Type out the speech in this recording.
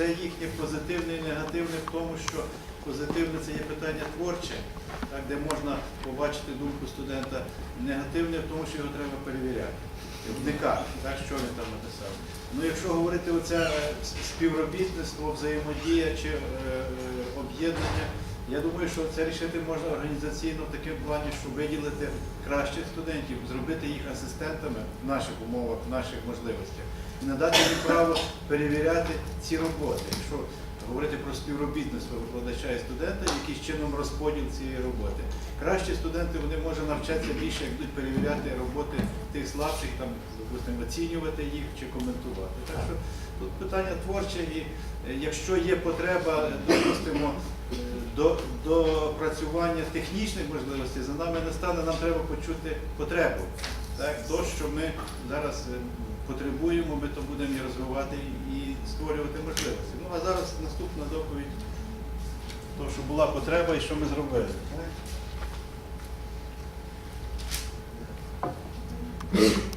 Це їхнє позитивне і негативне в тому, що позитивне це є питання творче, так, де можна побачити думку студента. Негативне в тому, що його треба перевіряти, вникати, так, що він там написав. Ну, якщо говорити оце е, співробітництво, взаємодія чи е, е, об'єднання, я думаю, що це рішити можна організаційно в такому плані, щоб виділити кращих студентів, зробити їх асистентами в наших умовах, в наших можливостях і надати їм право перевіряти ці роботи. Якщо говорити про співробітництво викладача і студента, якийсь чином розподіл цієї роботи. Кращі студенти вони можуть навчатися більше, як будуть перевіряти роботи тих слабших, там, допустимо, оцінювати їх чи коментувати. Так що тут питання творче, і е, якщо є потреба, допустимо, е, до, технічних можливостей, за нами не стане, нам треба почути потребу. Так, то, що ми зараз е, потребуємо, ми то будемо і розвивати і створювати можливості. Ну а зараз наступна доповідь, то, що була потреба і що ми зробили. Так?